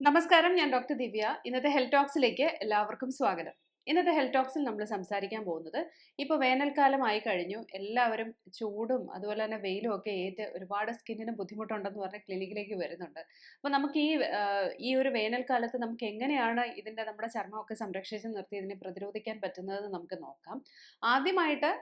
നമസ്കാരം ഞാൻ ഡോക്ടർ ദിവ്യ. ഇന്നത്തെ ഹെൽത്ത് ടോക്സിലേക്ക് എല്ലാവർക്കും സ്വാഗതം. ഇന്നത്തെ ഹെൽത്ത് ടോക്സിൽ നമ്മൾ സംസാരിക്കാൻ പോകുന്നത് ഇപ്പോൾ വേനൽക്കാലമായി കഴിഞ്ഞു. എല്ലാവരും ചൂടും അതുപോലെ തന്നെ വെയിലും ഒക്കെ ഏറ്റ് ഒരുപാട് സ്കിന്നിന് ബുദ്ധിമുട്ടുണ്ടെന്ന് പറഞ്ഞ് ക്ലിനിക്കിലേക്ക് വരുന്നുണ്ട്. അപ്പോൾ നമുക്ക് ഈ ഈ ഒരു വേനൽക്കാലത്ത് നമുക്ക് എങ്ങനെയാണ് ഇതിന്റെ നമ്മുടെ ചർമ്മമൊക്കെ സംരക്ഷിച്ച് നിർത്തി ഇതിനെ പ്രതിരോധിക്കാൻ പറ്റുന്നതെന്ന് നമുക്ക് നോക്കാം. ആദ്യമായിട്ട്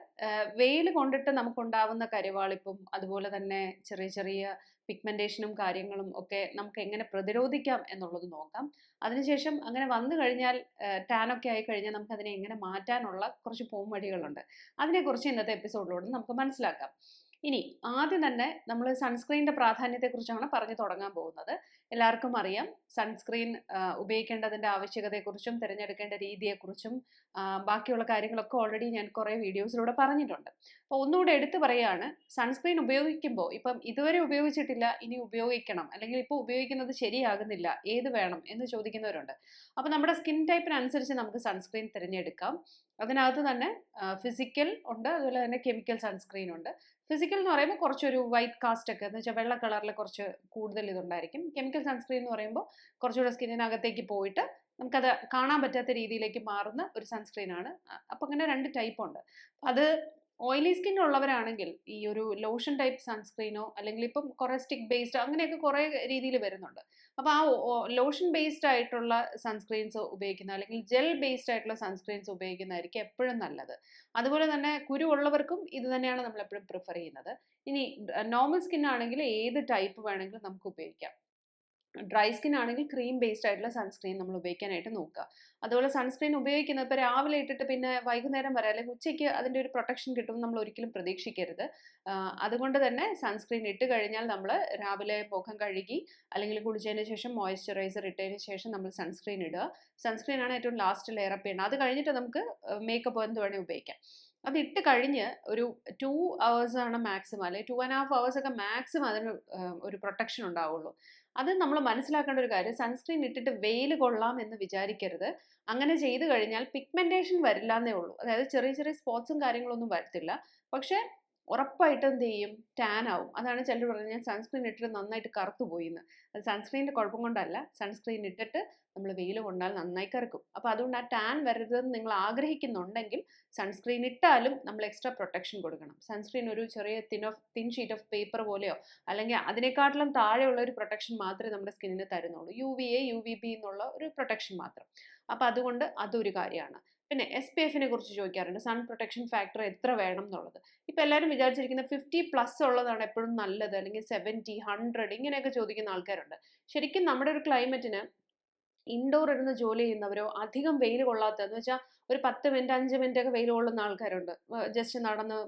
വെയിൽ കൊണ്ടിട്ട് നമുക്കുണ്ടാവുന്ന കരിവാളിപ്പും അതുപോലെ തന്നെ ചെറിയ ചെറിയ പിഗ്മെന്റേഷനും കാര്യങ്ങളും ഒക്കെ നമുക്ക് എങ്ങനെ പ്രതിരോധിക്കാം എന്നുള്ളത് നോക്കാം. അതിനുശേഷം അങ്ങനെ വന്നു കഴിഞ്ഞാൽ ടാനൊക്കെ ആയി കഴിഞ്ഞാൽ നമുക്ക് അതിനെ എങ്ങനെ മാറ്റാനുള്ള കുറച്ച് പോംവഴികളുണ്ട്. അതിനെക്കുറിച്ച് ഇന്നത്തെ എപ്പിസോഡിലൂടെ നമുക്ക് മനസ്സിലാക്കാം. ഇനി ആദ്യം തന്നെ നമ്മൾ സൺസ്ക്രീനിന്റെ പ്രാധാന്യത്തെക്കുറിച്ചാണ് പറഞ്ഞു തുടങ്ങാൻ പോകുന്നത്. എല്ലാവർക്കും അറിയാം സൺസ്ക്രീൻ ഉപയോഗിക്കേണ്ടതിന്റെ ആവശ്യകതയെക്കുറിച്ചും തിരഞ്ഞെടുക്കേണ്ട രീതിയെക്കുറിച്ചും ബാക്കിയുള്ള കാര്യങ്ങളൊക്കെ ഓൾറെഡി ഞാൻ കുറേ വീഡിയോസിലൂടെ പറഞ്ഞിട്ടുണ്ട്. അപ്പോൾ ഒന്നുകൂടെ എടുത്തു പറയുകയാണ് സൺസ്ക്രീൻ ഉപയോഗിക്കുമ്പോൾ ഇപ്പം ഇതുവരെ ഉപയോഗിച്ചിട്ടില്ല ഇനി ഉപയോഗിക്കണം അല്ലെങ്കിൽ ഇപ്പോൾ ഉപയോഗിക്കുന്നത് ശരിയാകുന്നില്ല ഏത് വേണം എന്ന് ചോദിക്കുന്നവരുണ്ട്. അപ്പോൾ നമ്മുടെ സ്കിൻ ടൈപ്പിനനുസരിച്ച് നമുക്ക് സൺസ്ക്രീൻ തിരഞ്ഞെടുക്കാം. അതിനകത്ത് തന്നെ ഫിസിക്കൽ ഉണ്ട് അതുപോലെ തന്നെ കെമിക്കൽ സൺസ്ക്രീൻ ഉണ്ട്. ഫിസിക്കൽ എന്ന് പറയുമ്പോൾ കുറച്ചൊരു വൈറ്റ് കാസ്റ്റ് ഒക്കെ. എന്ന് വെച്ചാൽ വെള്ള കളറിൽ കുറച്ച് കൂടുതൽ ഇതുണ്ടായിരിക്കും. കെമിക്കൽ സൺസ്ക്രീൻ എന്ന് പറയുമ്പോൾ കുറച്ചുകൂടെ സ്കിന്നിനകത്തേക്ക് പോയിട്ട് നമുക്കത് കാണാൻ പറ്റാത്ത രീതിയിലേക്ക് മാറുന്ന ഒരു സൺസ്ക്രീൻ ആണ്. അപ്പം അങ്ങനെ രണ്ട് ടൈപ്പ് ഉണ്ട്. അത് ഓയിലി സ്കിൻ ഉള്ളവരാണെങ്കിൽ ഈ ഒരു ലോഷൻ ടൈപ്പ് സൺസ്ക്രീനോ അല്ലെങ്കിൽ ഇപ്പം കുറേ സ്റ്റിക്ക് ബേസ്ഡ് അങ്ങനെയൊക്കെ കുറേ രീതിയിൽ വരുന്നുണ്ട്. അപ്പോൾ ആ ലോഷൻ ബേസ്ഡ് ആയിട്ടുള്ള സൺസ്ക്രീൻസ് ഉപയോഗിക്കുന്ന അല്ലെങ്കിൽ ജെൽ ബേസ്ഡ് ആയിട്ടുള്ള സൺസ്ക്രീൻസ് ഉപയോഗിക്കുന്നതായിരിക്കും എപ്പോഴും നല്ലത്. അതുപോലെ തന്നെ കുരു ഉള്ളവർക്കും ഇത് തന്നെയാണ് നമ്മൾ എപ്പോഴും പ്രിഫർ ചെയ്യുന്നത്. ഇനി നോർമൽ സ്കിൻ ആണെങ്കിൽ ഏത് ടൈപ്പ് വേണമെങ്കിലും നമുക്ക് ഉപയോഗിക്കാം. ഡ്രൈ സ്കിൻ ആണെങ്കിൽ ക്രീം ബേസ്ഡ് ആയിട്ടുള്ള സൺസ്ക്രീൻ നമ്മൾ ഉപയോഗിക്കാനായിട്ട് നോക്കുക. അതുപോലെ സൺസ്ക്രീൻ ഉപയോഗിക്കുന്നത് ഇപ്പോൾ രാവിലെ ഇട്ടിട്ട് പിന്നെ വൈകുന്നേരം വരെ അല്ലെങ്കിൽ ഉച്ചയ്ക്ക് അതിന്റെ ഒരു പ്രൊട്ടക്ഷൻ കിട്ടുമെന്ന് നമ്മൾ ഒരിക്കലും പ്രതീക്ഷിക്കരുത്. അതുകൊണ്ട് തന്നെ സൺസ്ക്രീൻ ഇട്ട് കഴിഞ്ഞാൽ നമ്മൾ രാവിലെ മുഖം കഴുകി അല്ലെങ്കിൽ കുളിച്ചതിന് ശേഷം മോയ്സ്ചറൈസർ ഇട്ടതിന് ശേഷം നമ്മൾ സൺസ്ക്രീൻ ഇടുക. സൺസ്ക്രീൻ ആണ് ഏറ്റവും ലാസ്റ്റ് ലെയർ അപ്പ് ചെയ്യണം അത് കഴിഞ്ഞിട്ട് നമുക്ക് മേക്കപ്പ് എന്ത് വേണമെങ്കിൽ ഉപയോഗിക്കാം. അത് ഇട്ട് കഴിഞ്ഞ് ഒരു ടു അവേഴ്സാണ് മാക്സിമം അല്ലെങ്കിൽ ടു ആൻഡ് ഹാഫ് അവേഴ്സൊക്കെ മാക്സിമം അതിന് ഒരു പ്രൊട്ടക്ഷൻ ഉണ്ടാവുള്ളൂ. അത് നമ്മൾ മനസ്സിലാക്കേണ്ട ഒരു കാര്യം. സൺസ്ക്രീൻ ഇട്ടിട്ട് വെയിൽ കൊള്ളാം എന്ന് വിചാരിക്കരുത്. അങ്ങനെ ചെയ്തു കഴിഞ്ഞാൽ പിഗ്മെന്റേഷൻ വരില്ല എന്നേ ഉള്ളൂ. അതായത് ചെറിയ ചെറിയ സ്പോട്സും കാര്യങ്ങളൊന്നും വരത്തില്ല. പക്ഷേ ഉറപ്പായിട്ടും എന്ത് ചെയ്യും? ടാൻ ആവും. അതാണ് ചിലർ പറഞ്ഞത് ഞാൻ സൺസ്ക്രീൻ ഇട്ടിട്ട് നന്നായിട്ട് കറുത്തു പോയിന്ന്. അത് സൺസ്ക്രീനിന്റെ കുഴപ്പം കൊണ്ടല്ല. സൺസ്ക്രീൻ ഇട്ടിട്ട് നമ്മൾ വെയിൽ കൊണ്ടാൽ നന്നായി കറുക്കും. അപ്പോൾ അതുകൊണ്ട് ആ ടാൻ വരരുതെന്ന് നിങ്ങൾ ആഗ്രഹിക്കുന്നുണ്ടെങ്കിൽ സൺസ്ക്രീൻ ഇട്ടാലും നമ്മൾ എക്സ്ട്രാ പ്രൊട്ടക്ഷൻ കൊടുക്കണം. സൺസ്ക്രീൻ ഒരു ചെറിയ thin of thin sheet of paper പോലെയോ അല്ലെങ്കിൽ അതിനെക്കാട്ടിലും താഴെയുള്ള ഒരു പ്രൊട്ടക്ഷൻ മാത്രമേ നമ്മുടെ സ്കിന്നിന് തരുന്നുള്ളൂ. U V A U V B എന്നുള്ള ഒരു പ്രൊട്ടക്ഷൻ മാത്രം. അപ്പോൾ അതുകൊണ്ട് അതൊരു കാര്യമാണ്. പിന്നെ എസ് പി എഫിനെ കുറിച്ച് ചോദിക്കാറുണ്ട്. സൺ പ്രൊട്ടക്ഷൻ ഫാക്ടർ എത്ര വേണം എന്നുള്ളത്. ഇപ്പോൾ എല്ലാവരും വിചാരിച്ചിരിക്കുന്ന ഫിഫ്റ്റി പ്ലസ് ഉള്ളതാണ് എപ്പോഴും നല്ലത്. അല്ലെങ്കിൽ സെവന്റി ഹൺഡ്രഡ് ഇങ്ങനെയൊക്കെ ചോദിക്കുന്ന ആൾക്കാരുണ്ട്. ശരിക്കും നമ്മുടെ ഒരു ക്ലൈമറ്റിന് ഇൻഡോർ ഇരുന്ന് ജോലി ചെയ്യുന്നവരോ അധികം വെയിൽ കൊള്ളാത്ത എന്ന് വെച്ചാൽ ഒരു പത്ത് മിനിറ്റ് അഞ്ച് മിനിറ്റ് ഒക്കെ വെയിൽ കൊള്ളുന്ന ആൾക്കാരുണ്ട്. ജസ്റ്റ് നടന്ന്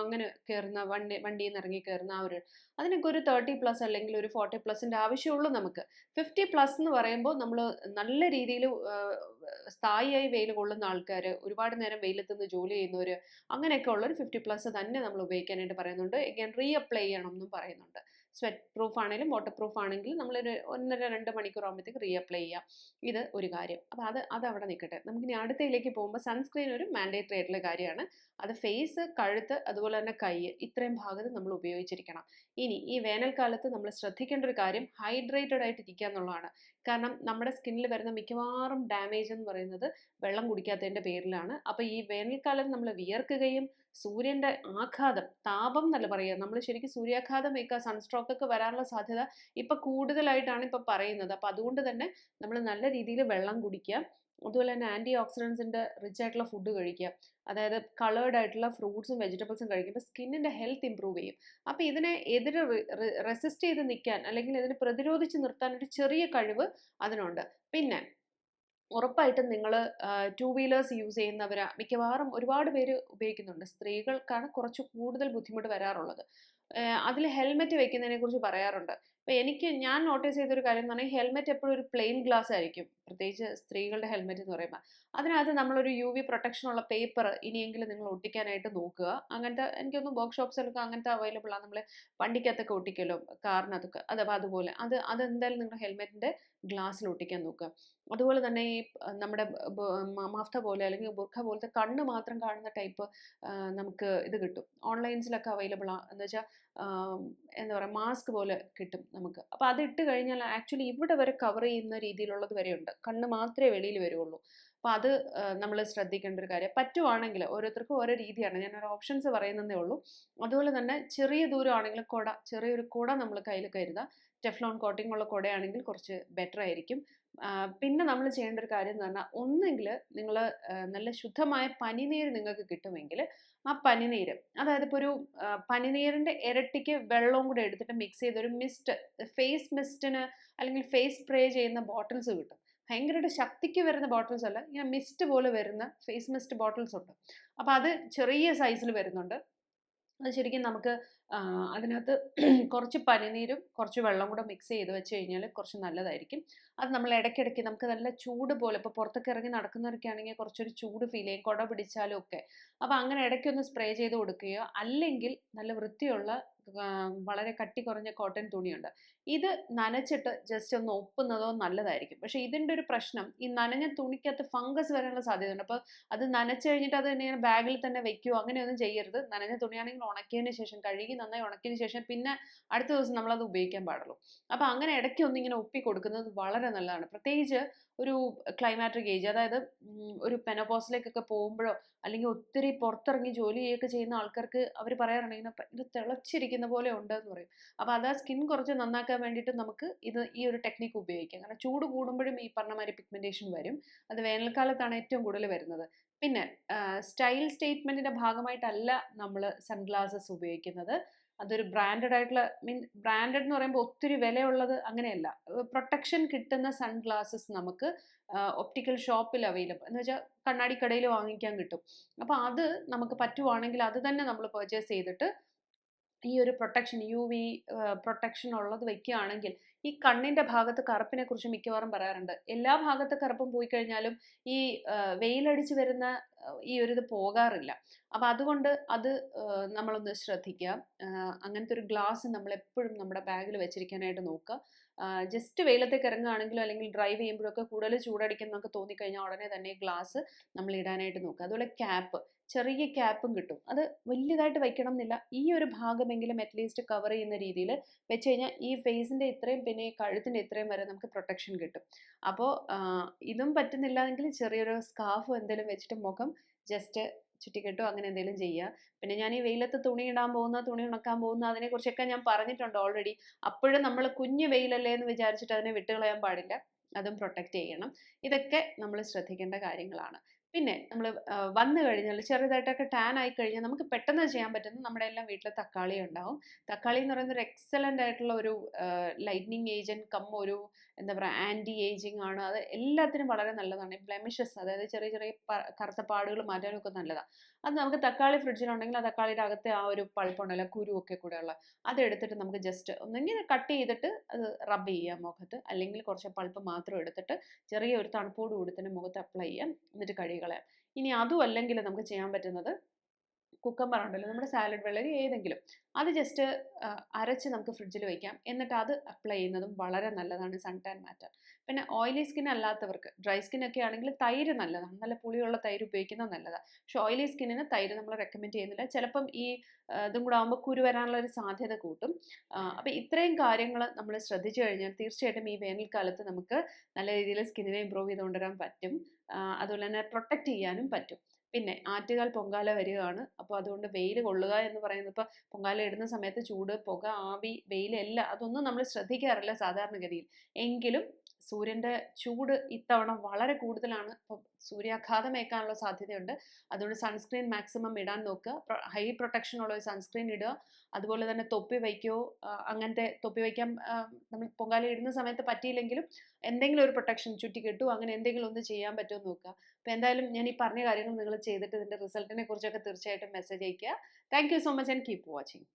അങ്ങനെ കയറുന്ന വണ്ടി വണ്ടിയിൽ നിന്ന് ഇറങ്ങി കയറുന്ന ആ ഒരു അതിനൊക്കെ ഒരു തേർട്ടി പ്ലസ് അല്ലെങ്കിൽ ഒരു ഫോർട്ടി പ്ലസിന്റെ ആവശ്യമുള്ളൂ നമുക്ക്. ഫിഫ്റ്റി പ്ലസ് എന്ന് പറയുമ്പോൾ നമ്മൾ നല്ല രീതിയിൽ സ്ഥായിയായി വെയിൽ കൊള്ളുന്ന ആൾക്കാർ ഒരുപാട് നേരം വെയിലത്ത് നിന്ന് ജോലി ചെയ്യുന്നവർ അങ്ങനെയൊക്കെ ഉള്ള ഒരു ഫിഫ്റ്റി പ്ലസ് തന്നെ നമ്മൾ ഉപയോഗിക്കാനായിട്ട് പറയുന്നുണ്ട്. എഗൈൻ റീ അപ്ലൈ ചെയ്യണം എന്നും പറയുന്നുണ്ട്. സ്വെറ്റ് പ്രൂഫ് ആണെങ്കിലും വാട്ടർ പ്രൂഫ് ആണെങ്കിലും നമ്മളൊരു ഒന്നര രണ്ട് മണിക്കൂർ ആകുമ്പോഴത്തേക്ക് റീഅപ്ലൈ ചെയ്യാം. ഇത് ഒരു കാര്യം. അപ്പോൾ അത് അത് അവിടെ നിൽക്കട്ടെ നമുക്കിനി അടുത്തയിലേക്ക് പോകുമ്പോൾ സൺസ്ക്രീൻ ഒരു മാൻഡേറ്ററി ആയിട്ടുള്ള കാര്യമാണ്. അത് ഫേസ് കഴുത്ത് അതുപോലെ തന്നെ കൈ ഇത്രയും ഭാഗത്ത് നമ്മൾ ഉപയോഗിച്ചിരിക്കണം. ഇനി ഈ വേനൽക്കാലത്ത് നമ്മൾ ശ്രദ്ധിക്കേണ്ട ഒരു കാര്യം ഹൈഡ്രേറ്റഡ് ആയിട്ട് ഇരിക്കുക എന്നുള്ളതാണ്. കാരണം നമ്മുടെ സ്കിന്നിൽ വരുന്ന മിക്കവാറും ഡാമേജ് എന്ന് പറയുന്നത് വെള്ളം കുടിക്കാത്തതിന്റെ പേരിലാണ്. അപ്പോൾ ഈ വേനൽക്കാലം നമ്മൾ വിയർക്കുകയും സൂര്യന്റെ ആഘാതം താപം എന്നല്ല പറയുക. നമ്മൾ ശരിക്കും സൂര്യാഘാതം ഏൽക്കുക സൺസ്ട്രോക്ക് ഒക്കെ വരാനുള്ള സാധ്യത ഇപ്പം കൂടുതലായിട്ടാണ് ഇപ്പം പറയുന്നത്. അപ്പോൾ അതുകൊണ്ട് തന്നെ നമ്മൾ നല്ല രീതിയിൽ വെള്ളം കുടിക്കുക. അതുപോലെ തന്നെ ആന്റി ഓക്സിഡൻസിന്റെ റിച്ച് ആയിട്ടുള്ള ഫുഡ് കഴിക്കുക. അതായത് കളേർഡ് ആയിട്ടുള്ള ഫ്രൂട്ട്സും വെജിറ്റബിൾസും കഴിക്കുമ്പോൾ സ്കിന്നിന്റെ ഹെൽത്ത് ഇമ്പ്രൂവ് ചെയ്യും. അപ്പോൾ ഇതിനെ എതിരെ റെസിസ്റ്റ് ചെയ്ത് നിൽക്കാൻ അല്ലെങ്കിൽ ഇതിനെ പ്രതിരോധിച്ച് നിർത്താൻ ഒരു ചെറിയ കഴിവ് അതിനുണ്ട്. പിന്നെ ഉറപ്പായിട്ടും നിങ്ങൾ ടു വീലേഴ്സ് യൂസ് ചെയ്യുന്നവരാ. മിക്കവാറും ഒരുപാട് പേര് ഉപയോഗിക്കുന്നുണ്ട്. സ്ത്രീകൾക്കാണ് കുറച്ച് കൂടുതൽ ബുദ്ധിമുട്ട് വരാറുള്ളത്. അതിൽ ഹെൽമെറ്റ് വെക്കുന്നതിനെ കുറിച്ച് പറയാറുണ്ട്. അപ്പോൾ എനിക്ക് ഞാൻ നോട്ടീസ് ചെയ്തൊരു കാര്യം എന്ന് പറഞ്ഞാൽ ഹെൽമെറ്റ് എപ്പോഴും ഒരു പ്ലെയിൻ ഗ്ലാസ് ആയിരിക്കും. പ്രത്യേകിച്ച് സ്ത്രീകളുടെ ഹെൽമെറ്റ് എന്ന് പറയുമ്പോൾ അതിനകത്ത് നമ്മളൊരു യു വി പ്രൊട്ടക്ഷൻ ഉള്ള പേപ്പർ ഇനിയെങ്കിലും നിങ്ങൾ ഒട്ടിക്കാനായിട്ട് നോക്കുക. അങ്ങനത്തെ എനിക്കൊന്നും വർക്ക്ഷോപ്സിലൊക്കെ അങ്ങനത്തെ അവൈലബിൾ ആണ് നമ്മൾ വണ്ടിക്കകത്തൊക്കെ ഒട്ടിക്കലോ കാറിനകത്തൊക്കെ അഥവാ അതുപോലെ. അത് അതെന്തായാലും നിങ്ങളുടെ ഹെൽമെറ്റിന്റെ ഗ്ലാസ്സിൽ ഒട്ടിക്കാൻ നോക്കുക. അതുപോലെ തന്നെ ഈ നമ്മുടെ മാഫ്ത പോലെ അല്ലെങ്കിൽ ബുർഖ പോലത്തെ കണ്ണ് മാത്രം കാണുന്ന ടൈപ്പ് നമുക്ക് ഇത് കിട്ടും. ഓൺലൈൻസിലൊക്കെ അവൈലബിൾ ആണ് എന്ന് വെച്ചാൽ എന്താ പറയുക മാസ്ക് പോലെ കിട്ടും. നമുക്ക്. അപ്പോൾ അത് ഇട്ട് കഴിഞ്ഞാൽ ആക്ച്വലി ഇവിടെ വരെ കവർ ചെയ്യുന്ന രീതിയിലുള്ളത് വരെയുണ്ട് കണ്ണ് മാത്രമേ വെളിയിൽ വരുള്ളൂ. അപ്പോൾ അത് നമ്മൾ ശ്രദ്ധിക്കേണ്ട ഒരു കാര്യം. പറ്റുവാണെങ്കിൽ ഓരോരുത്തർക്കും ഓരോ രീതിയാണ്. ഞാൻ ഒരു ഓപ്ഷൻസ് പറയുന്നതേ ഉള്ളൂ. അതുപോലെ തന്നെ ചെറിയ ദൂരമാണെങ്കിൽ കുട ചെറിയൊരു കുട നമ്മൾ കയ്യിൽ കരുതുക ടെഫ്ലോൺ കോട്ടിംഗ് ഉള്ള കുടയാണെങ്കിൽ കുറച്ച് ബെറ്റർ ആയിരിക്കും. പിന്നെ നമ്മൾ ചെയ്യേണ്ട ഒരു കാര്യം എന്ന് പറഞ്ഞാൽ ഒന്നെങ്കിൽ നിങ്ങൾ നല്ല ശുദ്ധമായ പനിനീര് നിങ്ങൾക്ക് കിട്ടുമെങ്കിൽ ആ പനിനീര് അതായത് ഇപ്പോൾ ഒരു പനിനീരിന്റെ ഇരട്ടിക്ക് വെള്ളവും കൂടെ എടുത്തിട്ട് മിക്സ് ചെയ്ത് ഒരു മിസ്റ്റ് ഫേസ് മിസ്റ്റിന് അല്ലെങ്കിൽ ഫേസ് സ്പ്രേ ചെയ്യുന്ന ബോട്ടിൽസ് കിട്ടും. ഭയങ്കരമായിട്ട് ശക്തിക്ക് വരുന്ന ബോട്ടിൽസ് അല്ല ഇങ്ങനെ മിസ്റ്റ് പോലെ വരുന്ന ഫേസ് മിസ്റ്റ് ബോട്ടിൽസ് ഉണ്ട്. അപ്പോൾ അത് ചെറിയ സൈസിൽ വരുന്നുണ്ട്. അത് ശരിക്കും നമുക്ക് അതിനകത്ത് കുറച്ച് പനിനീരും കുറച്ച് വെള്ളം കൂടെ മിക്സ് ചെയ്ത് വെച്ച് കഴിഞ്ഞാൽ കുറച്ച് നല്ലതായിരിക്കും. അത് നമ്മൾ ഇടയ്ക്കിടയ്ക്ക് നമുക്ക് നല്ല ചൂട് പോലെ ഇപ്പോൾ പുറത്തൊക്കെ ഇറങ്ങി നടക്കുന്നവരൊക്കെ ആണെങ്കിൽ കുറച്ചൊരു ചൂട് ഫീൽ ചെയ്യും കുട പിടിച്ചാലും ഒക്കെ. അപ്പോൾ അങ്ങനെ ഇടയ്ക്കൊന്ന് സ്പ്രേ ചെയ്ത് കൊടുക്കുകയോ അല്ലെങ്കിൽ നല്ല വൃത്തിയുള്ള വളരെ കട്ടി കുറഞ്ഞ കോട്ടൺ തുണിയുണ്ട്. ഇത് നനച്ചിട്ട് ജസ്റ്റ് ഒന്ന് ഒപ്പുന്നതോ നല്ലതായിരിക്കും. പക്ഷേ ഇതിന്റെ ഒരു പ്രശ്നം ഈ നനഞ്ഞ തുണിക്കകത്ത് ഫംഗസ് വരാനുള്ള സാധ്യതയുണ്ട്. അപ്പോൾ അത് നനച്ച് കഴിഞ്ഞിട്ട് അത് ഇങ്ങനെ ബാഗിൽ തന്നെ വെക്കുകയോ അങ്ങനെയൊന്നും ചെയ്യരുത്. നനഞ്ഞ തുണിയാണെങ്കിൽ ഉണക്കിയതിന് ശേഷം കഴുകി നന്നായി ഉണക്കിയതിന് ശേഷം പിന്നെ അടുത്ത ദിവസം നമ്മളത് ഉപയോഗിക്കാൻ പാടുള്ളൂ. അപ്പോൾ അങ്ങനെ ഇടയ്ക്ക് ഒന്നിങ്ങനെ ഒപ്പി കൊടുക്കുന്നത് വളരെ നല്ലതാണ്. പ്രത്യേകിച്ച് ഒരു ക്ലൈമാറ്റിക് ഏജ് അതായത് ഒരു പെനോപോസിലേക്കൊക്കെ പോകുമ്പോഴോ അല്ലെങ്കിൽ ഒത്തിരി പുറത്തിറങ്ങി ജോലി ചെയ്യുകയൊക്കെ ചെയ്യുന്ന ആൾക്കാർക്ക് അവർ പറയാറുണ്ട് ഇത് തിളച്ചിരിക്കുന്ന പോലെ ഉണ്ട് എന്ന് പറയും. അപ്പോൾ അത് ആ സ്കിൻ കുറച്ച് നന്നാക്കാൻ വേണ്ടിയിട്ട് നമുക്ക് ഇത് ഈ ഒരു ടെക്നിക്ക് ഉപയോഗിക്കാം. കാരണം ചൂട് കൂടുമ്പോഴും ഈ പറഞ്ഞ മാതിരി പിഗ്മെന്റേഷൻ വരും. അത് വേനൽക്കാലത്താണ് ഏറ്റവും കൂടുതൽ വരുന്നത്. പിന്നെ സ്റ്റൈൽ സ്റ്റേറ്റ്മെന്റിന്റെ ഭാഗമായിട്ടല്ല നമ്മൾ സൺഗ്ലാസസ് ഉപയോഗിക്കുന്നത്. അതൊരു ബ്രാൻഡഡ് ആയിട്ടുള്ള മീൻ ബ്രാൻഡഡ് എന്ന് പറയുമ്പോൾ ഒത്തിരി വിലയുള്ളത് അങ്ങനെയല്ല. പ്രൊട്ടക്ഷൻ കിട്ടുന്ന സൺഗ്ലാസസ് നമുക്ക് ഒപ്റ്റിക്കൽ ഷോപ്പിൽ അവൈലബിൾ എന്ന് വെച്ചാൽ കണ്ണാടി കടയിൽ വാങ്ങിക്കാൻ കിട്ടും. അപ്പോൾ അത് നമുക്ക് പറ്റുവാണെങ്കിൽ അത് തന്നെ നമ്മൾ പർച്ചേസ് ചെയ്തിട്ട് ഈ ഒരു പ്രൊട്ടക്ഷൻ യു വി പ്രൊട്ടക്ഷൻ ഉള്ളത് വെക്കുകയാണെങ്കിൽ ഈ കണ്ണിന്റെ ഭാഗത്ത് കറുപ്പിനെ കുറിച്ച് മിക്കവാറും പറയാറുണ്ട്. എല്ലാ ഭാഗത്ത് കറുപ്പും പോയി കഴിഞ്ഞാലും ഈ വെയിലടിച്ച് വരുന്ന ഈ ഒരു ഇത് പോകാറില്ല. അപ്പോൾ അതുകൊണ്ട് അത് നമ്മളൊന്ന് ശ്രദ്ധിക്കുക അങ്ങനത്തെ ഒരു ഗ്ലാസ് നമ്മൾ എപ്പോഴും നമ്മുടെ ബാഗിൽ വെച്ചിരിക്കാനായിട്ട് നോക്കുക ജസ്റ്റ് വെയിലത്തേക്ക് ഇറങ്ങുകയാണെങ്കിലും അല്ലെങ്കിൽ ഡ്രൈവ് ചെയ്യുമ്പോഴൊക്കെ കൂടുതൽ ചൂടടിക്കുന്നൊക്കെ തോന്നിക്കഴിഞ്ഞാൽ ഉടനെ തന്നെ ഗ്ലാസ് നമ്മൾ ഇടാനായിട്ട് നോക്കുക അതുപോലെ ക്യാപ്പ് ചെറിയ ക്യാപ്പും കിട്ടും. അത് വലിയതായിട്ട് വയ്ക്കണം എന്നില്ല ഈ ഒരു ഭാഗമെങ്കിലും അറ്റ്ലീസ്റ്റ് കവർ ചെയ്യുന്ന രീതിയിൽ വെച്ച് കഴിഞ്ഞാൽ ഈ ഫേസിന്റെ ഇത്രയും പിന്നെ കഴുത്തിന്റെ ഇത്രയും വരെ നമുക്ക് പ്രൊട്ടക്ഷൻ കിട്ടും. അപ്പോൾ ഇതും പറ്റുന്നില്ല എങ്കിൽ ചെറിയൊരു സ്കാർഫ് എന്തെങ്കിലും വെച്ചിട്ട് മുഖം ജസ്റ്റ് ചുറ്റിക്കെട്ടോ അങ്ങനെ എന്തെങ്കിലും ചെയ്യുക പിന്നെ ഞാൻ ഈ വെയിലത്ത് തുണി ഇടാൻ പോകുന്ന തുണി ഉണക്കാൻ പോകുന്ന അതിനെക്കുറിച്ചൊക്കെ ഞാൻ പറഞ്ഞിട്ടുണ്ട് ഓൾറെഡി അപ്പോഴും നമ്മൾ കുഞ്ഞു വെയിലല്ലേ എന്ന് വിചാരിച്ചിട്ട് അതിനെ വിട്ടുകളയാൻ പാടില്ല. അതും പ്രൊട്ടക്റ്റ് ചെയ്യണം. ഇതൊക്കെ നമ്മൾ ശ്രദ്ധിക്കേണ്ട കാര്യങ്ങളാണ്. പിന്നെ നമ്മൾ വന്നു കഴിഞ്ഞാൽ ചെറുതായിട്ടൊക്കെ ടാൻ ആയി കഴിഞ്ഞാൽ നമുക്ക് പെട്ടെന്ന് ചെയ്യാൻ പറ്റുന്നത് നമ്മുടെ എല്ലാം വീട്ടിൽ തക്കാളി ഉണ്ടാവും. തക്കാളി എന്ന് പറയുന്ന ഒരു എക്സലന്റ് ആയിട്ടുള്ള ഒരു ലൈറ്റ്നിങ് ഏജന്റ് കം ഒരു എന്താ പറയുക ആന്റി ഏജിങ് ആണ്. അത് എല്ലാത്തിനും വളരെ നല്ലതാണ്. ബ്ലെമിഷസ് അതായത് ചെറിയ ചെറിയ കറുത്ത പാടുകൾ മാറ്റാനൊക്കെ നല്ലതാണ് അത് നമുക്ക് തക്കാളി ഫ്രിഡ്ജിലുണ്ടെങ്കിൽ ആ തക്കാളിയുടെ അകത്തെ ആ ഒരു പൾപ്പുണ്ടല്ലോ കുരുവൊക്കെ കൂടെ ഉള്ള അതെടുത്തിട്ട് നമുക്ക് ജസ്റ്റ് ഒന്നെങ്കിൽ കട്ട് ചെയ്തിട്ട് അത് റബ്ബ് ചെയ്യാം മുഖത്ത്. അല്ലെങ്കിൽ കുറച്ച് പൾപ്പ് മാത്രം എടുത്തിട്ട് ചെറിയ ഒരു തണുപ്പോട് കൂടി തന്നെ മുഖത്ത് അപ്ലൈ ചെയ്യാം. എന്നിട്ട് കഴുകി കളയാം ഇനി അതും അല്ലെങ്കിൽ നമുക്ക് ചെയ്യാൻ പറ്റുന്നത് കുക്കമ്പർ ഉണ്ടല്ലോ നമ്മുടെ സാലഡ് വെള്ളരി ഏതെങ്കിലും. അത് ജസ്റ്റ് അരച്ച് നമുക്ക് ഫ്രിഡ്ജിൽ വയ്ക്കാം എന്നിട്ട് അത് അപ്ലൈ ചെയ്യുന്നതും വളരെ നല്ലതാണ് സൺ ടാൻ മാറ്റാൻ പിന്നെ ഓയിലി സ്കിൻ അല്ലാത്തവർക്ക് ഡ്രൈ സ്കിൻ ഒക്കെ ആണെങ്കിൽ തൈര് നല്ലതാണ്. നല്ല പുളിയുള്ള തൈര് ഉപയോഗിക്കുന്നത് നല്ലതാണ് പക്ഷെ ഓയിലി സ്കിന്നിന് തൈര് നമ്മൾ റെക്കമെൻഡ് ചെയ്യുന്നില്ല. ചിലപ്പം ഈ ഇതും കൂടെ ആകുമ്പോൾ കുരു വരാനുള്ള ഒരു സാധ്യത കൂട്ടും. അപ്പോൾ ഇത്രയും കാര്യങ്ങൾ നമ്മൾ ശ്രദ്ധിച്ചു കഴിഞ്ഞാൽ തീർച്ചയായിട്ടും ഈ വേനൽക്കാലത്ത് നമുക്ക് നല്ല രീതിയിൽ സ്കിന്നിനെ ഇമ്പ്രൂവ് ചെയ്ത് കൊണ്ടുവരാൻ പറ്റും. അതുപോലെ തന്നെ പ്രൊട്ടക്റ്റ് ചെയ്യാനും പറ്റും. പിന്നെ ആറ്റുകാൽ പൊങ്കാല വരികയാണ്. അപ്പോൾ അതുകൊണ്ട് വെയിൽ കൊള്ളുക എന്ന് പറയുന്നത് ഇപ്പോൾ പൊങ്കാല ഇടുന്ന സമയത്ത് ചൂട് പുക ആവി വെയിലെല്ലാം അതൊന്നും നമ്മൾ ശ്രദ്ധിക്കാറില്ല സാധാരണഗതിയിൽ. എങ്കിലും സൂര്യന്റെ ചൂട് ഇത്തവണ വളരെ കൂടുതലാണ്. അപ്പോൾ സൂര്യാഘാതം ഏൽക്കാനുള്ള സാധ്യതയുണ്ട്. അതുകൊണ്ട് സൺസ്ക്രീൻ മാക്സിമം ഇടാൻ നോക്കുക. ഹൈ പ്രൊട്ടക്ഷൻ ഉള്ള ഒരു സൺസ്ക്രീൻ ഇടുക. അതുപോലെ തന്നെ തൊപ്പി വയ്ക്കുകയോ അങ്ങനത്തെ തൊപ്പി വയ്ക്കാൻ നമ്മൾ പൊങ്കാല ഇടുന്ന സമയത്ത് പറ്റിയില്ലെങ്കിലും എന്തെങ്കിലും ഒരു പ്രൊട്ടക്ഷൻ ചുറ്റി കിട്ടുമോ അങ്ങനെ എന്തെങ്കിലും ഒന്ന് ചെയ്യാൻ പറ്റുമോ നോക്കുക. അപ്പോൾ എന്തായാലും ഞാൻ ഈ പറഞ്ഞ കാര്യങ്ങൾ നിങ്ങൾ ചെയ്തിട്ട് ഇതിന്റെ റിസൾട്ടിനെ കുറിച്ചൊക്കെ തീർച്ചയായിട്ടും മെസ്സേജ് അയയ്ക്കുക. Thank you so much and keep watching